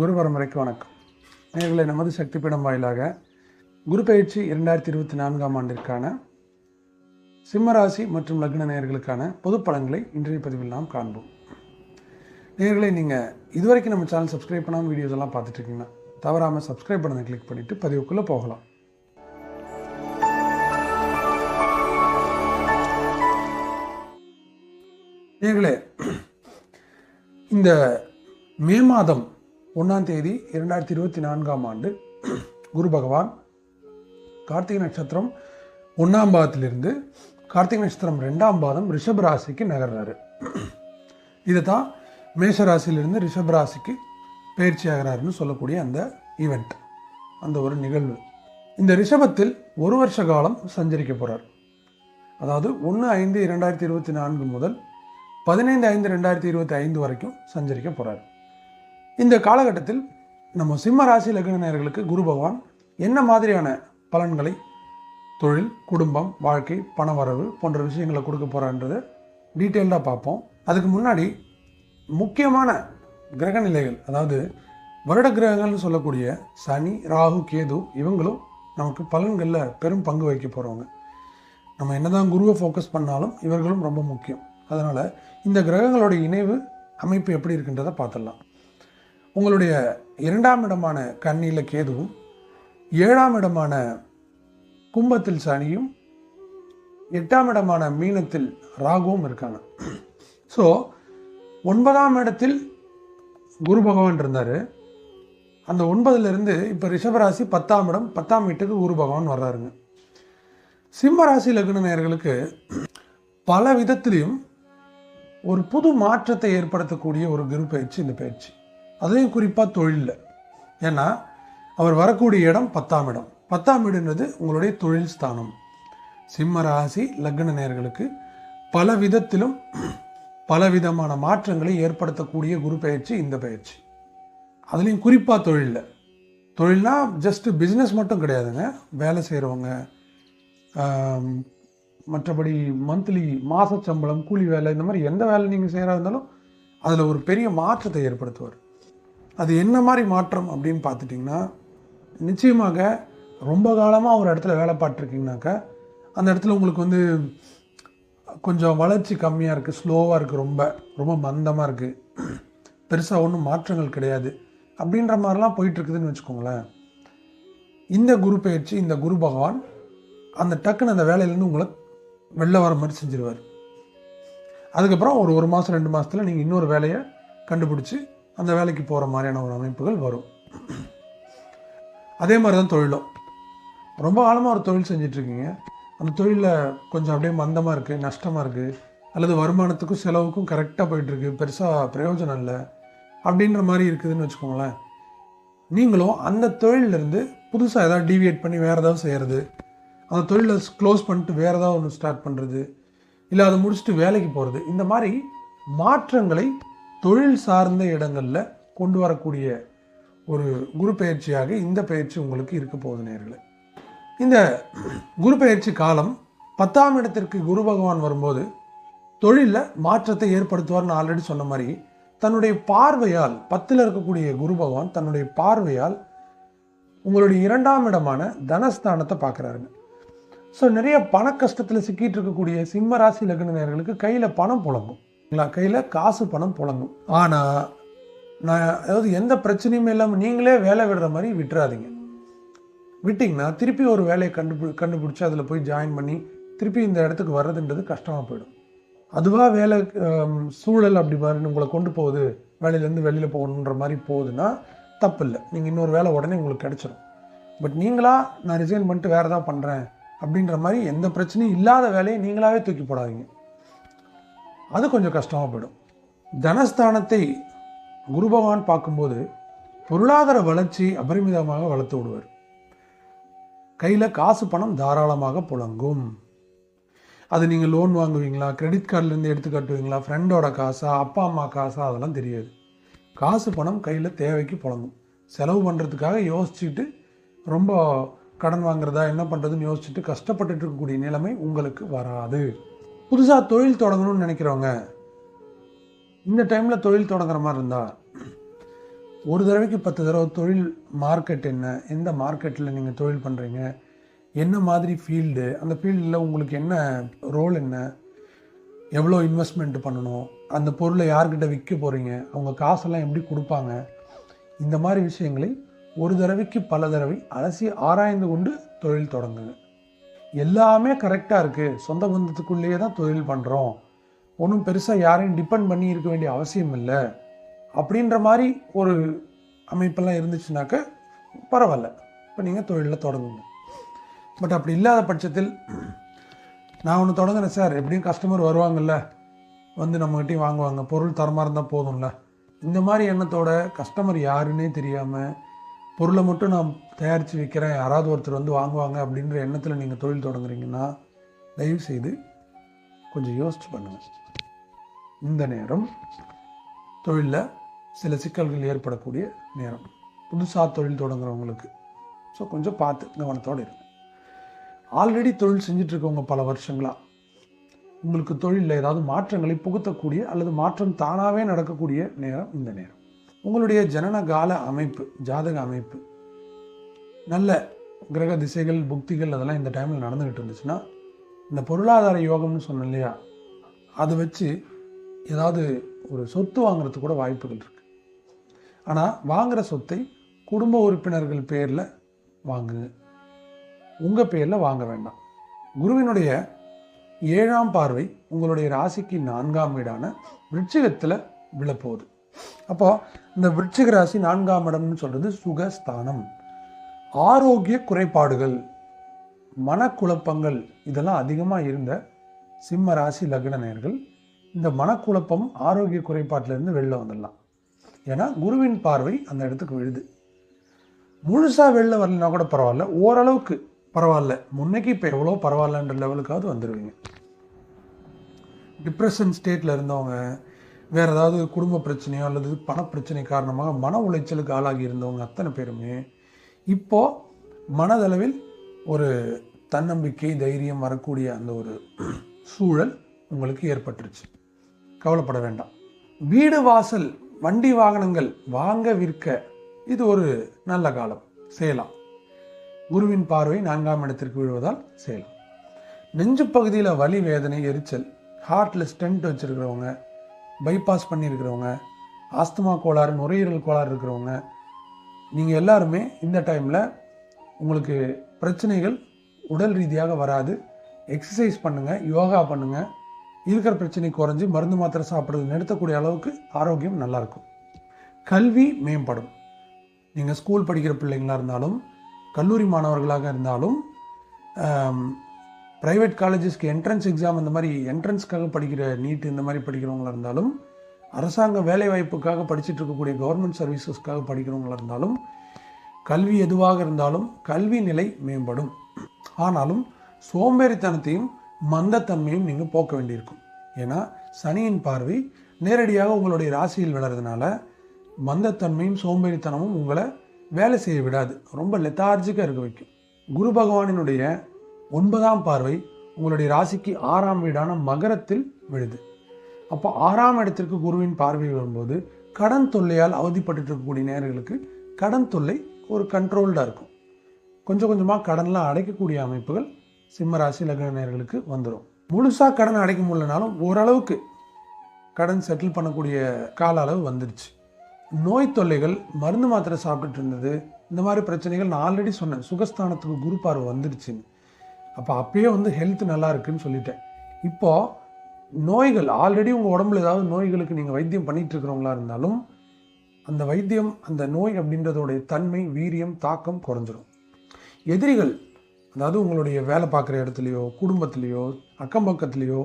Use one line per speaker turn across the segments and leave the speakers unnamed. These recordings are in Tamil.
குரு பரம்பரைக்கு வணக்கம். நேர்களை நமது சக்தி பீடம் வாயிலாக குரு பயிற்சி இரண்டாயிரத்தி இருபத்தி நான்காம் ஆண்டிற்கான சிம்மராசி மற்றும் லக்ன நேயர்களுக்கான பொது பலன்களை இன்றைய பதிவில் நாம் காண்போம். நேர்களை நீங்கள் இதுவரைக்கும் நம்ம சேனல் சப்ஸ்கிரைப் பண்ணாமல் வீடியோஸ் எல்லாம் பார்த்துட்ருக்கீங்கன்னா தவறாமல் சப்ஸ்கிரைப் பண்ணதை கிளிக் பண்ணிவிட்டு பதிவுக்குள்ளே போகலாம். நேர்களே இந்த மே மாதம் ஒன்றாம் தேதி இரண்டாயிரத்தி இருபத்தி நான்காம் ஆண்டு குரு பகவான் கார்த்திகை நட்சத்திரம் ஒன்றாம் பாதத்திலிருந்து கார்த்திகை நட்சத்திரம் ரெண்டாம் பாதம் ரிஷப் ராசிக்கு நகர்றாரு. இதை தான் மேஷ ராசியிலிருந்து ராசிக்கு பயிற்சி ஆகிறாருன்னு சொல்லக்கூடிய அந்த ஈவெண்ட் அந்த ஒரு நிகழ்வு. இந்த ரிஷபத்தில் ஒரு வருஷ காலம் சஞ்சரிக்க போகிறார் அதாவது ஒன்று ஐந்து இரண்டாயிரத்தி இருபத்தி நான்கு முதல் பதினைந்து ஐந்து ரெண்டாயிரத்தி இருபத்தி ஐந்து வரைக்கும் சஞ்சரிக்க போகிறார் இந்த காலகட்டத்தில் நம்ம சிம்ம ராசி லக்ன நேயர்களுக்கு குரு பகவான் என்ன மாதிரியான பலன்களை தொழில் குடும்பம் வாழ்க்கை பணவரவு போன்ற விஷயங்களை கொடுக்க போகிறான்றதை டீட்டெயில்டாக பார்ப்போம். அதுக்கு முன்னாடி முக்கியமான கிரக நிலைகள் அதாவது வருட கிரகங்கள்னு சொல்லக்கூடிய சனி ராகு கேது இவங்களும் நமக்கு பலன்களில் பெரும் பங்கு வகிக்க போகிறவங்க நம்ம என்னதான் குருவை ஃபோக்கஸ் பண்ணாலும் இவர்களும் ரொம்ப முக்கியம். அதனால் இந்த கிரகங்களோட இணைவு அமைப்பு எப்படி இருக்குன்றதை பார்த்துடலாம். உங்களுடைய இரண்டாம் இடமான கண்ணியில் கேதுவும் ஏழாம் இடமான கும்பத்தில் சனியும் எட்டாம் இடமான மீனத்தில் ராகுவும் இருக்காங்க. ஸோ ஒன்பதாம் இடத்தில் குரு பகவான் இருந்தார். அந்த ஒன்பதுலேருந்து இப்போ ரிஷபராசி பத்தாம் இடம் பத்தாம் வீட்டுக்கு குரு பகவான் வர்றாருங்க. சிம்மராசி லக்ன நேயர்களுக்கு பல விதத்திலையும் ஒரு புது மாற்றத்தை ஏற்படுத்தக்கூடிய ஒரு குரு பயிற்சி இந்த பயிற்சி. அதுலேயும் குறிப்பாக தொழிலில். ஏன்னா அவர் வரக்கூடிய இடம் பத்தாம் இடம். பத்தாம் இடம்ன்றது உங்களுடைய தொழில் ஸ்தானம். சிம்ம ராசி லக்ன நேயர்களுக்கு பல விதத்திலும் பலவிதமான மாற்றங்களை ஏற்படுத்தக்கூடிய குரு பயிற்சி இந்த பயிற்சி அதுலேயும் குறிப்பாக தொழிலில். தொழில்னா ஜஸ்ட்டு பிஸ்னஸ் மட்டும் கிடையாதுங்க. வேலை செய்கிறவங்க மற்றபடி மந்த்லி மாத சம்பளம் கூலி வேலை இந்த மாதிரி எந்த வேலை நீங்கள் செய்கிறா இருந்தாலும் அதில் ஒரு பெரிய மாற்றத்தை ஏற்படுத்துவார். அது என்ன மாதிரி மாற்றம் அப்படின்னு பார்த்துட்டிங்கன்னா நிச்சயமாக ரொம்ப காலமாக ஒரு இடத்துல வேலை பார்த்துருக்கீங்கனாக்கா அந்த இடத்துல உங்களுக்கு வந்து கொஞ்சம் வளர்ச்சி கம்மியாக இருக்குது ஸ்லோவாக இருக்குது ரொம்ப ரொம்ப மந்தமாக இருக்குது பெருசாக ஒன்றும் மாற்றங்கள் கிடையாது. அப்படின்ற மாதிரிலாம் போயிட்டுருக்குதுன்னு வச்சுக்கோங்களேன். இந்த குரு பயிற்சி இந்த குரு பகவான் அந்த டக்குன்னு அந்த வேலையிலேருந்து உங்களை வெளில வர மாதிரி செஞ்சிருவார். அதுக்கப்புறம் ஒரு ஒரு மாதம் ரெண்டு மாதத்தில் நீங்கள் இன்னொரு வேலையை கண்டுபிடிச்சி அந்த வேலைக்கு போகிற மாதிரியான ஒரு அமைப்புகள் வரும். அதே மாதிரி தான் தொழிலும். ரொம்ப ஆழமாக ஒரு தொழில் செஞ்சிட்ருக்கீங்க. அந்த தொழிலில் கொஞ்சம் அப்படியே மந்தமாக இருக்குது நஷ்டமாக இருக்குது அல்லது வருமானத்துக்கும் செலவுக்கும் கரெக்டாக போயிட்டுருக்கு பெருசாக பிரயோஜனம் இல்லை அப்படின்ற மாதிரி இருக்குதுன்னு வச்சுக்கோங்களேன். நீங்களும் அந்த தொழிலிருந்து புதுசாக ஏதாவது டீவியேட் பண்ணி வேறு ஏதாவது செய்கிறது அந்த தொழிலை க்ளோஸ் பண்ணிட்டு வேறு ஏதாவது ஒன்று ஸ்டார்ட் பண்ணுறது இல்லை அதை முடிச்சுட்டு வேலைக்கு போகிறது இந்த மாதிரி மாற்றங்களை தொழில் சார்ந்த இடங்களில் கொண்டு வரக்கூடிய ஒரு குரு பயிற்சியாக இந்த பயிற்சி உங்களுக்கு இருக்க போகுது நேர்களை. இந்த குரு பயிற்சி காலம் பத்தாம் இடத்திற்கு குரு பகவான் வரும்போது தொழிலில் மாற்றத்தை ஏற்படுத்துவார்னு ஆல்ரெடி சொன்ன மாதிரி தன்னுடைய பார்வையால் பத்தில் இருக்கக்கூடிய குரு பகவான் தன்னுடைய பார்வையால் உங்களுடைய இரண்டாம் இடமான தனஸ்தானத்தை பார்க்குறாருங்க. ஸோ நிறைய பண கஷ்டத்தில் சிக்கிட்டு இருக்கக்கூடிய சிம்ம ராசி லக்ன நேயர்களுக்கு கையில் பணம் புழங்கும். கையில் காசு பணம் புழங்கும். ஆனால் நான் அதாவது எந்த பிரச்சனையுமே இல்லாமல் நீங்களே வேலை விடுற மாதிரி விட்டுறாதீங்க. விட்டிங்கன்னா திருப்பி ஒரு வேலையை கண்டுபி கண்டுபிடிச்சி அதில் போய் ஜாயின் பண்ணி திருப்பி இந்த இடத்துக்கு வர்றதுன்றது கஷ்டமாக போயிடும். அதுவாக வேலை சூழல் அப்படி மாதிரி உங்களை கொண்டு போகுது வேலையிலேருந்து வெளியில் போகணுன்ற மாதிரி போகுதுன்னா தப்பு இல்லை. நீங்கள் இன்னொரு வேலை உடனே உங்களுக்கு கிடச்சிரும். பட் நீங்களா நான் ரிசைன் பண்ணிட்டு வேறு ஏதாவது பண்ணுறேன் அப்படின்ற மாதிரி எந்த பிரச்சனையும் இல்லாத வேலையை நீங்களாகவே தூக்கி போடாதீங்க. அது கொஞ்சம் கஷ்டமாக போயிடும். தனஸ்தானத்தை குரு பகவான் பார்க்கும்போது பொருளாதார வளர்ச்சி அபரிமிதமாக வளர்த்து விடுவார். கையில் காசு பணம் தாராளமாக புழங்கும். அது நீங்கள் லோன் வாங்குவீங்களா? கிரெடிட் கார்டுலேருந்து எடுத்து கட்டுவீங்களா? ஃப்ரெண்டோட காசா அப்பா அம்மா காசா அதெல்லாம் தெரியாது. காசு பணம் கையில் தேவைக்கு புழங்கும். செலவு பண்ணுறதுக்காக யோசிச்சுட்டு ரொம்ப கடன் வாங்குறதா என்ன பண்ணுறதுன்னு யோசிச்சுட்டு கஷ்டப்பட்டுட்டு இருக்கக்கூடிய நிலைமை உங்களுக்கு வராது. புதுசாக தொழில் தொடங்கணும்னு நினைக்கிறவங்க இந்த டைமில் தொழில் தொடங்குற மாதிரி இருந்தால் ஒரு தடவைக்கு பத்து தடவை தொழில் மார்க்கெட் என்ன எந்த மார்க்கெட்டில் நீங்கள் தொழில் பண்ணுறீங்க என்ன மாதிரி ஃபீல்டு அந்த ஃபீல்டில் உங்களுக்கு என்ன ரோல் என்ன எவ்வளோ இன்வெஸ்ட்மெண்ட் பண்ணணும் அந்த பொருளை யார்கிட்ட விற்க போகிறீங்க அவங்க காசெல்லாம் எப்படி கொடுப்பாங்க இந்த மாதிரி விஷயங்களை ஒரு தடவைக்கு பல தடவை அலசி ஆராய்ந்து கொண்டு தொழில் தொடங்குங்க. எல்லாமே கரெக்டாக இருக்குது சொந்த பந்தத்துக்குள்ளேயே தான் தொழில் பண்ணுறோம் ஒன்றும் பெருசாக யாரையும் டிபெண்ட் பண்ணி இருக்க வேண்டிய அவசியம் இல்லை. அப்படின்ற மாதிரி ஒரு அமைப்பெல்லாம் இருந்துச்சுனாக்க பரவாயில்ல. இப்போ நீங்கள் தொழிலில் தொடங்குங்க. பட் அப்படி இல்லாத பட்சத்தில் நான் ஒன்று தொடங்குறேன் சார். எப்படியும் கஸ்டமர் வருவாங்கல்ல. வந்து நம்மகிட்டையும் வாங்குவாங்க. பொருள் தரமாக இருந்தால் போதும்ல. இந்த மாதிரி எண்ணத்தோட கஸ்டமர் யாருன்னே தெரியாமல் பொருளை மட்டும் நான் தயாரித்து விற்கிறேன் யாராவது ஒருத்தர் வந்து வாங்குவாங்க அப்படின்ற எண்ணத்தில் நீங்கள் தொழில் தொடங்குறீங்கன்னா தயவு செய்து கொஞ்சம் யோசிச்சு பண்ணுங்கள் இந்த நேரம் தொழிலில் சில சிக்கல்கள் ஏற்படக்கூடிய நேரம். புதுசாக தொழில் தொடங்குறவங்களுக்கு. ஸோ கொஞ்சம் பார்த்து கவனத்தோடு இருங்க. ஆல்ரெடி தொழில் செஞ்சிட்ருக்கவங்க பல வருஷங்களாக உங்களுக்கு தொழிலில் ஏதாவது மாற்றங்களை புகுத்தக்கூடிய அல்லது மாற்றம் தானாகவே நடக்கக்கூடிய நேரம் இந்த நேரம். உங்களுடைய ஜனன கால அமைப்பு ஜாதக அமைப்பு. நல்ல கிரக திசைகள் புக்திகள் அதெல்லாம் இந்த டைமில் நடந்துக்கிட்டு இருந்துச்சுன்னா இந்த பொருளாதார யோகம்னு சொன்னேன் இல்லையா? அதை வச்சு ஏதாவது ஒரு சொத்து வாங்குறதுக்கு கூட வாய்ப்புகள் இருக்குது ஆனால் வாங்குகிற சொத்தை குடும்ப உறுப்பினர்கள் பேரில் வாங்குங்க. உங்கள் பேரில் வாங்க வேண்டாம். குருவினுடைய ஏழாம் பார்வை உங்களுடைய ராசிக்கு நான்காம் வீடான விருட்சிகத்தில் விழப்போகுது. அப்போது இந்த விருச்சிக ராசி நான்காம் இடம்னு சொல்கிறது சுகஸ்தானம். ஆரோக்கிய குறைபாடுகள் மனக்குழப்பங்கள் இதெல்லாம் அதிகமாக இருந்த சிம்ம ராசி லக்ன நேர்கள் இந்த மனக்குழப்பம் ஆரோக்கிய குறைபாட்டிலேருந்து வெளில வந்துடலாம். ஏன்னா குருவின் பார்வை அந்த இடத்துக்கு விழுது. முழுசாக வெளில வரலனா கூட பரவாயில்ல ஓரளவுக்கு பரவாயில்ல. முன்னைக்கு இப்போ எவ்வளோ பரவாயில்லன்ற லெவலுக்காவது வந்துடுவீங்க டிப்ரெஷன் ஸ்டேட்டில் இருந்தவங்க வேறு ஏதாவது குடும்ப பிரச்சனையோ அல்லது பணப்பிரச்சனை காரணமாக மன உளைச்சலுக்கு ஆளாகி இருந்தவங்க அத்தனை பேருமே இப்போது மனதளவில் ஒரு தன்னம்பிக்கை தைரியம் வரக்கூடிய அந்த ஒரு சூழல் உங்களுக்கு ஏற்பட்டுருச்சு. கவலைப்பட வேண்டாம். வீடு வாசல் வண்டி வாகனங்கள் வாங்க விற்க இது ஒரு நல்ல காலம். செய்யலாம். குருவின் பார்வை நான்காம் இடத்திற்கு விழுவதால் செய்யலாம். நெஞ்சு பகுதியில் வலி வேதனை எரிச்சல் ஹார்ட்டில் ஸ்டென்ட் வச்சுருக்கிறவங்க பைபாஸ் பண்ணியிருக்கிறவங்க ஆஸ்துமா கோளாறு நுரையீரல் கோளாறு இருக்கிறவங்க நீங்கள் எல்லாருமே இந்த டைமில் உங்களுக்கு பிரச்சனைகள் உடல் ரீதியாக வராது. எக்ஸசைஸ் பண்ணுங்கள் யோகா பண்ணுங்கள் இருக்கிற பிரச்சனை குறைஞ்சி மருந்து மாத்திரை சாப்பிட்றது நிறுத்தக்கூடிய அளவுக்கு ஆரோக்கியம் நல்லாயிருக்கும். கல்வி மேம்படும். நீங்கள் ஸ்கூல் படிக்கிற பிள்ளைங்களாக இருந்தாலும் கல்லூரி மாணவர்களாக இருந்தாலும் ப்ரைவேட் காலேஜஸ்க்கு என்ட்ரன்ஸ் எக்ஸாம் இந்த மாதிரி என்ட்ரன்ஸ்க்காக படிக்கிற நீட் இந்த மாதிரி படிக்கிறவங்களா இருந்தாலும் அரசாங்க வேலைவாய்ப்புக்காக படிச்சுட்டு இருக்கக்கூடிய கவர்மெண்ட் சர்வீசஸ்க்காக படிக்கிறவங்களா இருந்தாலும் கல்வி எதுவாக இருந்தாலும் கல்வி நிலை மேம்படும். ஆனாலும் சோம்பேறித்தனத்தையும் மந்தத்தன்மையும் நீங்கள் போக்க வேண்டியிருக்கும். ஏன்னா சனியின் பார்வை நேரடியாக உங்களுடைய ராசியில் விளறதுனால மந்தத்தன்மையும் சோம்பேறித்தனமும் உங்களை வேலை செய்ய விடாது. ரொம்ப லெத்தார்ஜிக்காக இருக்க வைக்கும். குரு பகவானினுடைய ஒன்பதாம் பார்வை உங்களுடைய ராசிக்கு ஆறாம் வீடான மகரத்தில் விழுது. அப்போ ஆறாம் இடத்திற்கு குருவின் பார்வை வரும்போது கடன் தொல்லையால் அவதிப்பட்டு இருக்கக்கூடிய நேர்களுக்கு கடன் தொல்லை ஒரு கண்ட்ரோல்டாக இருக்கும். கொஞ்சம் கொஞ்சமாக கடன்லாம் அடைக்கக்கூடிய அமைப்புகள் சிம்ம ராசி லக்ன நேர்களுக்கு வந்துடும் முழுசாக கடன் அடைக்க முடியலனாலும் ஓரளவுக்கு கடன் செட்டில் பண்ணக்கூடிய கால அளவு வந்துடுச்சு நோய் தொல்லைகள் மருந்து மாத்திரை சாப்பிட்டுட்டு இருந்தது இந்த மாதிரி பிரச்சனைகள் நான் ஆல்ரெடி சொன்னேன். சுகஸ்தானத்துக்கு குரு பார்வை வந்துடுச்சுன்னு அப்போ அப்பயே வந்து ஹெல்த் நல்லா இருக்குன்னு சொல்லிட்டேன். இப்போது நோய்கள் ஆல்ரெடி உங்கள் உடம்புல ஏதாவது நோய்களுக்கு நீங்கள் வைத்தியம் பண்ணிட்டு இருக்கிறவங்களா இருந்தாலும் அந்த வைத்தியம் அந்த நோய் அப்படின்றதோடைய தன்மை வீரியம் தாக்கம் குறைஞ்சிரும். எதிரிகள் அதாவது உங்களுடைய வேலை பார்க்குற இடத்துலையோ குடும்பத்துலேயோ அக்கம் பக்கத்துலேயோ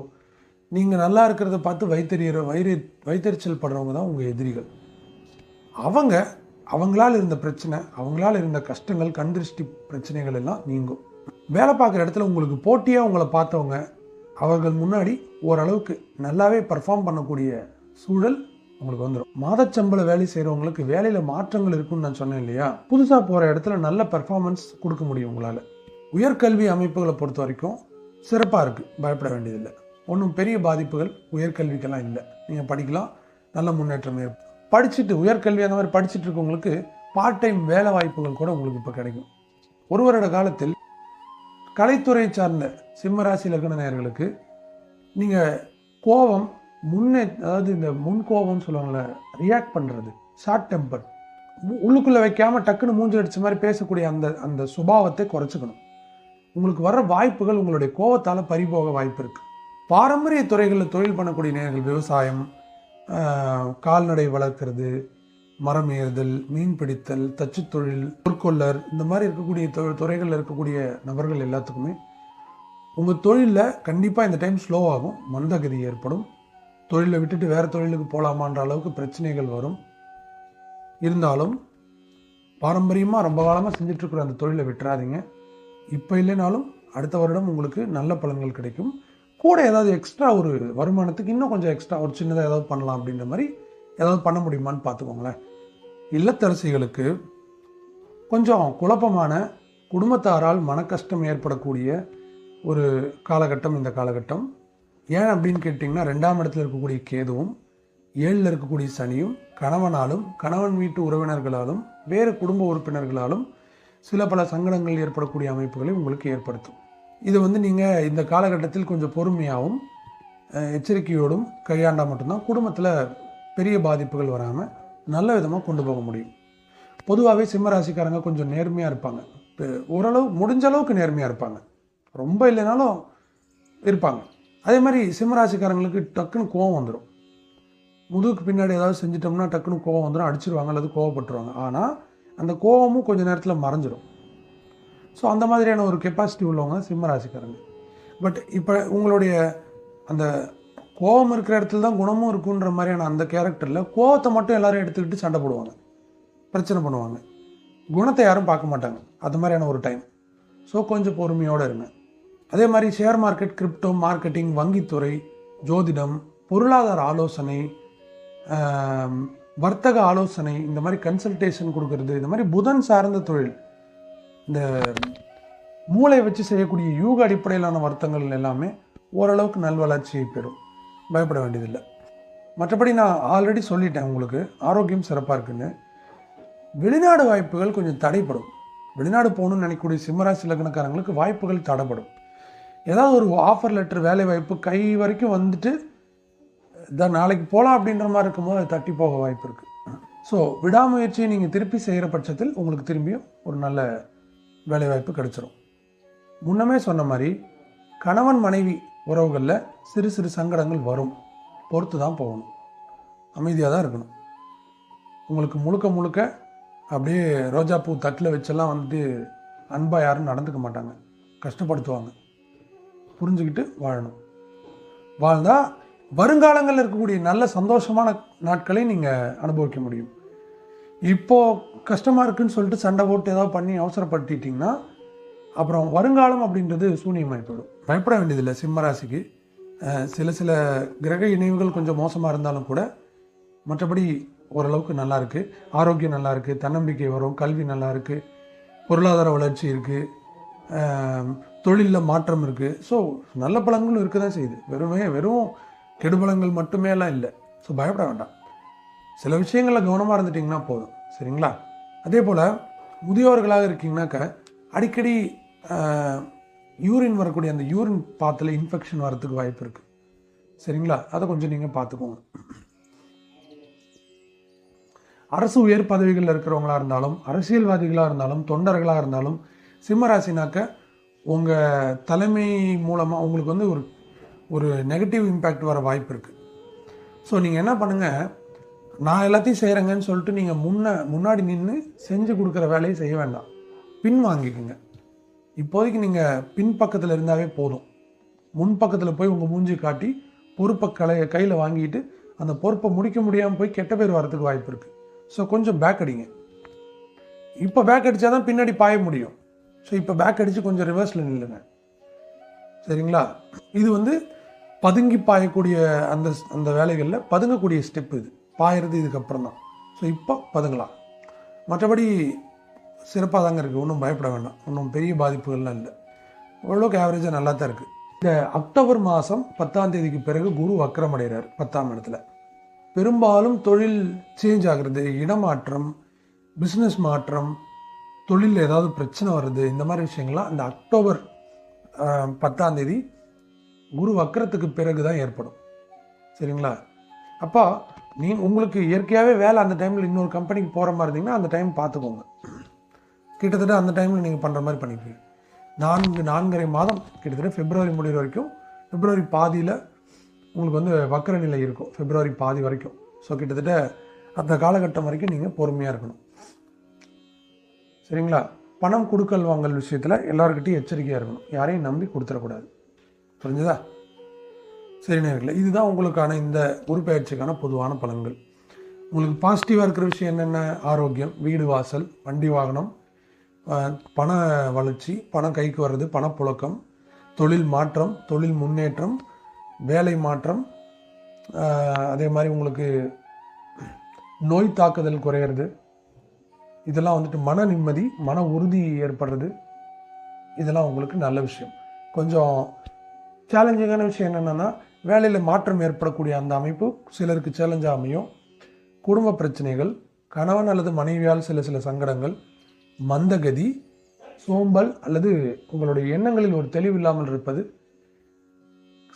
நீங்கள் நல்லா இருக்கிறத பார்த்து வைத்தறிகிற வயிறு வைத்தறிச்சல் படுறவங்க தான் உங்கள் எதிரிகள். அவங்க அவங்களால் இருந்த பிரச்சனை அவங்களால் இருந்த கஷ்டங்கள் கண்திருஷ்டி பிரச்சனைகள் எல்லாம் நீங்கும். வேலை பார்க்குற இடத்துல உங்களுக்கு போட்டியாக உங்களை பார்த்தவங்க அவர்கள் முன்னாடி ஓரளவுக்கு நல்லாவே பர்ஃபார்ம் பண்ணக்கூடிய சூழல் உங்களுக்கு வந்துடும் மாதச்சம்பள வேலை செய்கிறவங்களுக்கு வேலையில் மாற்றங்கள் இருக்குன்னு நான் சொன்னேன் இல்லையா? புதுசாக போகிற இடத்துல நல்ல பர்ஃபார்மன்ஸ் கொடுக்க முடியும் உங்களால். உயர்கல்வி அமைப்புகளை பொறுத்த வரைக்கும் சிறப்பாக இருக்குது பயப்பட வேண்டியதில்லை. ஒன்றும் பெரிய பாதிப்புகள் உயர்கல்விக்கெல்லாம் இல்லை. நீங்கள் படிக்கலாம். நல்ல முன்னேற்றம் ஏற்படும் படிச்சுட்டு உயர்கல்வி அந்த மாதிரி படிச்சுட்டு இருக்கவங்களுக்கு பார்ட் டைம் வேலை வாய்ப்புகள் கூட உங்களுக்கு இப்போ கிடைக்கும். ஒரு வருட காலத்தில் கலைத்துறை சார்ந்த சிம்மராசி லக்ன நேர்களுக்கு நீங்கள் கோபம் முன்னே அதாவது இந்த முன் கோபம்னு சொல்லுவாங்கள்ல ரியாக்ட் பண்ணுறது ஷார்ட் டெம்பர் உள்ளுக்குள்ளே வைக்காமல் டக்குன்னு மூஞ்சி அடிச்ச மாதிரி பேசக்கூடிய அந்த அந்த சுபாவத்தை குறைச்சிக்கணும். உங்களுக்கு வர்ற வாய்ப்புகள் உங்களுடைய கோபத்தால் பறிபோக வாய்ப்பு இருக்குது பாரம்பரிய துறைகளில் தொழில் பண்ணக்கூடிய நேர்கள் விவசாயம் கால்நடை வளர்க்குறது மரம் ஏறுதல் மீன் பிடித்தல் தச்சு தொழில் பொற்கொள்ளர் இந்த மாதிரி இருக்கக்கூடிய தொ துறைகளில் இருக்கக்கூடிய நபர்கள் எல்லாத்துக்குமே உங்கள் தொழிலில் கண்டிப்பாக இந்த டைம் ஸ்லோ ஆகும் மந்தகதி ஏற்படும். தொழிலை விட்டுட்டு வேறு தொழிலுக்கு போகலாமான்ற அளவுக்கு பிரச்சனைகள் வரும். இருந்தாலும் பாரம்பரியமாக ரொம்ப காலமாக செஞ்சிட்ருக்குற அந்த தொழிலை விட்டுறாதீங்க. இப்போ இல்லைனாலும் அடுத்த வருடம் உங்களுக்கு நல்ல பலன்கள் கிடைக்கும். கூட ஏதாவது எக்ஸ்ட்ரா ஒரு வருமானத்துக்கு இன்னும் கொஞ்சம் எக்ஸ்ட்ரா ஒரு சின்னதாக ஏதாவது பண்ணலாம் அப்படின்ற மாதிரி ஏதாவது பண்ண முடியுமான்னு பார்த்துக்கோங்களேன். இல்லத்தரசிகளுக்கு கொஞ்சம் குழப்பமான குடும்பத்தாரால் மனக்கஷ்டம் ஏற்படக்கூடிய ஒரு காலகட்டம் இந்த காலகட்டம். ஏன் அப்படின்னு கேட்டிங்கன்னா ரெண்டாம் இடத்துல இருக்கக்கூடிய கேதுவும் ஏழில் இருக்கக்கூடிய சனியும் கணவனாலும் கணவன் வீட்டு உறவினர்களாலும் வேறு குடும்ப உறுப்பினர்களாலும் சில பல சங்கடங்கள் ஏற்படக்கூடிய அமைப்புகளை உங்களுக்கு ஏற்படுத்தும். இது வந்து நீங்கள் இந்த காலகட்டத்தில் கொஞ்சம் பொறுமையாகவும் எச்சரிக்கையோடும் கையாண்டால் மட்டும்தான் குடும்பத்தில் பெரிய பாதிப்புகள் வராமல் நல்ல விதமாக கொண்டு போக முடியும். பொதுவாகவே சிம்மராசிக்காரங்க கொஞ்சம் நேர்மையாக இருப்பாங்க. ஓரளவு முடிஞ்ச அளவுக்கு நேர்மையாக இருப்பாங்க. ரொம்ப இல்லைனாலும் இருப்பாங்க. அதே மாதிரி சிம்மராசிக்காரங்களுக்கு டக்குன்னு கோவம் வந்துடும் முதுகுக்கு பின்னாடி ஏதாவது செஞ்சிட்டோம்னா டக்குன்னு கோவம் வந்துடும் அடிச்சிருவாங்க அல்லது கோவப்பட்டுருவாங்க. ஆனால் அந்த கோவமும் கொஞ்சம் நேரத்தில் மறைஞ்சிடும் ஸோ அந்த மாதிரியான ஒரு கெப்பாசிட்டி உள்ளவங்க சிம்மராசிக்காரங்க. பட் இப்போ உங்களுடைய அந்த கோவம் இருக்கிற இடத்துல தான் குணமும் இருக்குன்ற மாதிரியான அந்த கேரக்டரில் கோவத்தை மட்டும் எல்லாரும் எடுத்துக்கிட்டு சண்டை போடுவாங்க. பிரச்சனை பண்ணுவாங்க. குணத்தை யாரும் பார்க்க மாட்டாங்க. அது மாதிரியான ஒரு டைம் ஸோ கொஞ்சம் பொறுமையோடு இருங்க. அதே மாதிரி ஷேர் மார்க்கெட் கிரிப்டோ மார்க்கெட்டிங் வங்கித்துறை ஜோதிடம் பொருளாதார ஆலோசனை வர்த்தக ஆலோசனை இந்த மாதிரி கன்சல்டேஷன் கொடுக்கறது இந்த மாதிரி புதன் சார்ந்த தொழில் இந்த மூளை வச்சு செய்யக்கூடிய யூக அடிப்படையிலான வர்த்தங்கள் எல்லாமே ஓரளவுக்கு நல்வளர்ச்சியை பெறும். பயப்பட வேண்டியதில்லை. மற்றபடி நான் ஆல்ரெடி சொல்லிட்டேன் உங்களுக்கு ஆரோக்கியம் சிறப்பாக இருக்குன்னு. வெளிநாடு வாய்ப்புகள் கொஞ்சம் தடைப்படும் வெளிநாடு போகணும்னு நினைக்கக்கூடிய சிம்மராசி லக்னக்காரங்களுக்கு வாய்ப்புகள் தடைப்படும் ஏதாவது ஒரு ஆஃபர் லெட்டர் வேலை வாய்ப்பு கை வரைக்கும் வந்துட்டு இதான் நாளைக்கு போகலாம் அப்படின்ற மாதிரி இருக்கும்போது அது தட்டி போக வாய்ப்பு இருக்குது ஸோ விடாமுயற்சியை நீங்கள் திருப்பி செய்கிற பட்சத்தில் உங்களுக்கு திரும்பியும் ஒரு நல்ல வேலைவாய்ப்பு கிடச்சிரும். முன்னமே சொன்ன மாதிரி கணவன் மனைவி உறவுகளில் சிறு சிறு சங்கடங்கள் வரும். பொறுத்து தான் போகணும். அமைதியாக தான் இருக்கணும். உங்களுக்கு முழுக்க முழுக்க அப்படியே ரோஜாப்பூ தட்டில் வச்செல்லாம் வந்துட்டு அன்பாக யாரும் நடந்துக்க மாட்டாங்க. கஷ்டப்படுத்துவாங்க. புரிஞ்சுக்கிட்டு வாழணும். வாழ்ந்தால் வருங்காலங்களில் இருக்கக்கூடிய நல்ல சந்தோஷமான நாட்களை நீங்கள் அனுபவிக்க முடியும். இப்போது கஷ்டமாக இருக்குன்னு சொல்லிட்டு சண்டை போட்டு ஏதாவது பண்ணி அவசரப்படுத்திட்டிங்கன்னா அப்புறம் வருங்காலம் அப்படின்றது சூனியமாகி போயிடும். பயப்பட வேண்டியதில்லை சிம்மராசிக்கு சில சில கிரக இணைவுகள் கொஞ்சம் மோசமாக இருந்தாலும் கூட மற்றபடி ஓரளவுக்கு நல்லா இருக்குது ஆரோக்கியம் நல்லா இருக்குது தன்னம்பிக்கை வரும் கல்வி நல்லா இருக்குது பொருளாதார வளர்ச்சி இருக்குது தொழிலில் மாற்றம் இருக்குது ஸோ நல்ல பழங்களும் இருக்க தான் செய்யுது. வெறுமே வெறும் கெடுபலங்கள் மட்டுமே எல்லாம் இல்லை. ஸோ பயப்பட வேண்டாம். சில விஷயங்களில் கவனமாக இருந்துட்டிங்கன்னா போதும். சரிங்களா? அதே போல் முதியோர்களாக இருக்கீங்கனாக்க அடிக்கடி யூரின் வரக்கூடிய அந்த யூரின் பாத்தில் இன்ஃபெக்ஷன் வரத்துக்கு வாய்ப்பு இருக்குது சரிங்களா? அதை கொஞ்சம் நீங்கள் பார்த்துக்கோங்க. அரசு உயர் பதவிகளில் இருக்கிறவங்களா இருந்தாலும் அரசியல்வாதிகளாக இருந்தாலும் தொண்டர்களாக இருந்தாலும் சிம்மராசினாக்க உங்கள் தலைமை மூலமாக உங்களுக்கு வந்து ஒரு ஒரு நெகட்டிவ் இம்பேக்ட் வர வாய்ப்பு இருக்குது ஸோ நீங்கள் என்ன பண்ணுங்கள் நான் எல்லாத்தையும் செய்கிறேங்கன்னு சொல்லிட்டு நீங்கள் முன்ன முன்னாடி நின்று செஞ்சு கொடுக்குற வேலையை செய்ய வேண்டாம். பின் வாங்கிக்கோங்க இப்போதைக்கு நீங்கள் பின்பக்கத்தில் இருந்தாவே போதும். முன் பக்கத்தில் போய் உங்கள் மூஞ்சி காட்டி பொறுப்பை கலை கையில் வாங்கிட்டு அந்த பொறுப்பை முடிக்க முடியாமல் போய் கெட்ட பேர் வரதுக்கு வாய்ப்பு இருக்குது ஸோ கொஞ்சம் பேக் அடிங்க. இப்போ பேக் அடித்தா தான் பின்னாடி பாய முடியும். ஸோ இப்போ பேக் அடித்து கொஞ்சம் ரிவர்ஸில் நில்லுங்க. சரிங்களா? இது வந்து பதுங்கி பாயக்கூடிய அந்த அந்த வேலைகளில் பதுங்கக்கூடிய ஸ்டெப் இது. பாயறது இதுக்கப்புறம் தான் ஸோ இப்போ பதுங்கலாம். மற்றபடி சிறப்பாக தாங்க இருக்குது ஒன்றும் பயப்பட வேண்டாம். ஒன்றும் பெரிய பாதிப்புகள்லாம் இல்லை. ஓரளவுக்கு ஆவரேஜாக நல்லா தான் இருக்குது இந்த அக்டோபர் மாதம் பத்தாம் தேதிக்கு பிறகு குரு வக்கரம் அடைகிறார் பத்தாம் இடத்துல. பெரும்பாலும் தொழில் சேஞ்ச் ஆகிறது இடமாற்றம் பிஸ்னஸ் மாற்றம் தொழிலில் ஏதாவது பிரச்சனை வருது இந்த மாதிரி விஷயங்கள்லாம் இந்த அக்டோபர் பத்தாம் தேதி குரு வக்கரத்துக்கு பிறகு தான் ஏற்படும். சரிங்களா? அப்போ நீ உங்களுக்கு இயற்கையாகவே வேலை அந்த டைமில் இன்னொரு கம்பெனிக்கு போகிற மாதிரி இருந்தீங்கன்னா அந்த டைம் பார்த்துக்கோங்க. கிட்டத்தட்ட அந்த டைமில் நீங்கள் பண்ணுற மாதிரி பண்ணிப்பீங்க நான்கு நான்கரை மாதம் கிட்டத்தட்ட பிப்ரவரி முடிகிற வரைக்கும் பிப்ரவரி பாதியில் உங்களுக்கு வந்து வக்கர நிலை இருக்கும் பிப்ரவரி பாதி வரைக்கும். ஸோ கிட்டத்தட்ட அந்த காலகட்டம் வரைக்கும் நீங்கள் பொறுமையாக இருக்கணும். சரிங்களா? பணம் கொடுக்கல் வாங்கல் விஷயத்தில் எல்லாருக்கிட்டையும் எச்சரிக்கையாக இருக்கணும். யாரையும் நம்பி கொடுத்துடக்கூடாது. புரிஞ்சுதா? சரி நேர்களே இதுதான் உங்களுக்கான இந்த குரு பொதுவான பலன்கள். உங்களுக்கு பாசிட்டிவாக இருக்கிற விஷயம் என்னென்ன? ஆரோக்கியம் வீடு வாசல் வண்டி வாகனம் பண வளர்ச்சி பணம் கைக்கு வர்றது பணப்புழக்கம் தொழில் மாற்றம் தொழில் முன்னேற்றம் வேலை மாற்றம் அதே மாதிரி உங்களுக்கு நோய் தாக்குதல் குறையிறது. இதெல்லாம் வந்துட்டு மன நிம்மதி மன உறுதி ஏற்படுறது. இதெல்லாம் உங்களுக்கு நல்ல விஷயம். கொஞ்சம் சேலஞ்சிங்கான விஷயம் என்னென்னா வேலையில் மாற்றம் ஏற்படக்கூடிய அந்த அமைப்பு சிலருக்கு சேலஞ்சாக அமையும். குடும்ப பிரச்சனைகள் கணவன் அல்லது மனைவியால் சில சில சங்கடங்கள் மந்தகதி சோம்பல் அல்லது உங்களுடைய எண்ணங்களில் ஒரு தெளிவு இல்லாமல் இருப்பது.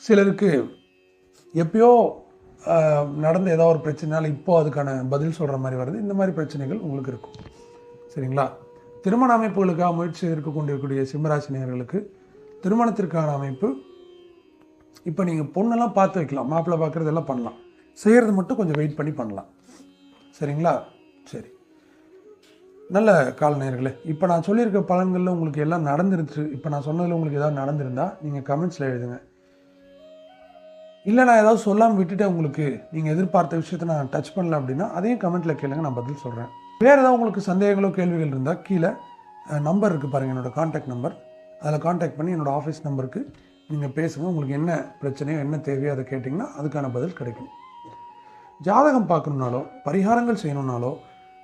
சிலருக்கு எப்பயோ நடந்த ஏதோ ஒரு பிரச்சனைனால இப்போ அதுக்கான பதில் சொல்கிற மாதிரி வருது. இந்த மாதிரி பிரச்சனைகள் உங்களுக்கு இருக்கும். சரிங்களா? திருமண அமைப்புகளுக்காக முயற்சி இருக்க கொண்டிருக்கக்கூடிய சிம்மராசினியர்களுக்கு திருமணத்திற்கான அமைப்பு இப்போ நீங்கள் பொண்ணெல்லாம் பார்த்து வைக்கலாம். மாப்பிள்ளை பார்க்குறதெல்லாம் பண்ணலாம். செய்கிறது மட்டும் கொஞ்சம் வெயிட் பண்ணி பண்ணலாம். சரிங்களா? நல்ல காலநேர்களே இப்போ நான் சொல்லியிருக்க பலன்களில் உங்களுக்கு எல்லாம் நடந்துருச்சு இப்போ நான் சொன்னதில் உங்களுக்கு ஏதாவது நடந்திருந்தா நீங்கள் கமெண்ட்ஸில் எழுதுங்க. இல்லை நான் ஏதாவது சொல்லாமல் விட்டுட்டேன் உங்களுக்கு நீங்கள் எதிர்பார்த்த விஷயத்தை நான் டச் பண்ணல அப்படின்னா அதையும் கமெண்ட்டில் கேளுங்க நான் பதில் சொல்கிறேன் வேறு ஏதாவது உங்களுக்கு சந்தேகங்களோ கேள்விகள் இருந்தால் கீழே நம்பர் இருக்குது பாருங்கள் என்னோடய காண்டாக்ட் நம்பர் அதில் காண்டாக்ட் பண்ணி என்னோடய ஆஃபீஸ் நம்பருக்கு நீங்கள் பேசுங்க உங்களுக்கு என்ன பிரச்சனையோ என்ன தேவையோ அதை கேட்டிங்கன்னா அதுக்கான பதில் கிடைக்கும். ஜாதகம் பார்க்கணுன்னாலோ பரிகாரங்கள் செய்யணுன்னாலோ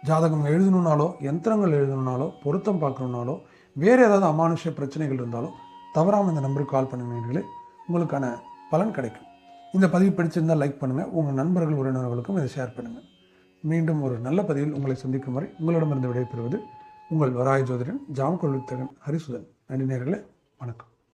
ஜாதகம் எழுதணுன்னாலோ யந்திரங்கள் எழுதணுன்னாலோ பொருத்தம் பார்க்கணுன்னாலோ வேறு ஏதாவது அமானுஷ்ய பிரச்சனைகள் இருந்தாலோ தவறாமல் இந்த நம்பருக்கு கால் பண்ணுவீர்களே உங்களுக்கான பலன் கிடைக்கும். இந்த பதிவு பிடிச்சிருந்தால் லைக் பண்ணுங்கள் உங்கள் நண்பர்கள் உறவினர்களுக்கும் இதை ஷேர் பண்ணுங்கள் மீண்டும் ஒரு நல்ல பதிவில் உங்களை சந்திக்கும் வரை உங்களிடமிருந்து விடைபெறுவது உங்கள் வராய ஜோதிடன் ஜாம் கொள்வித்தகன் ஹரிசுதன். நன்றி நேயர்களே வணக்கம்.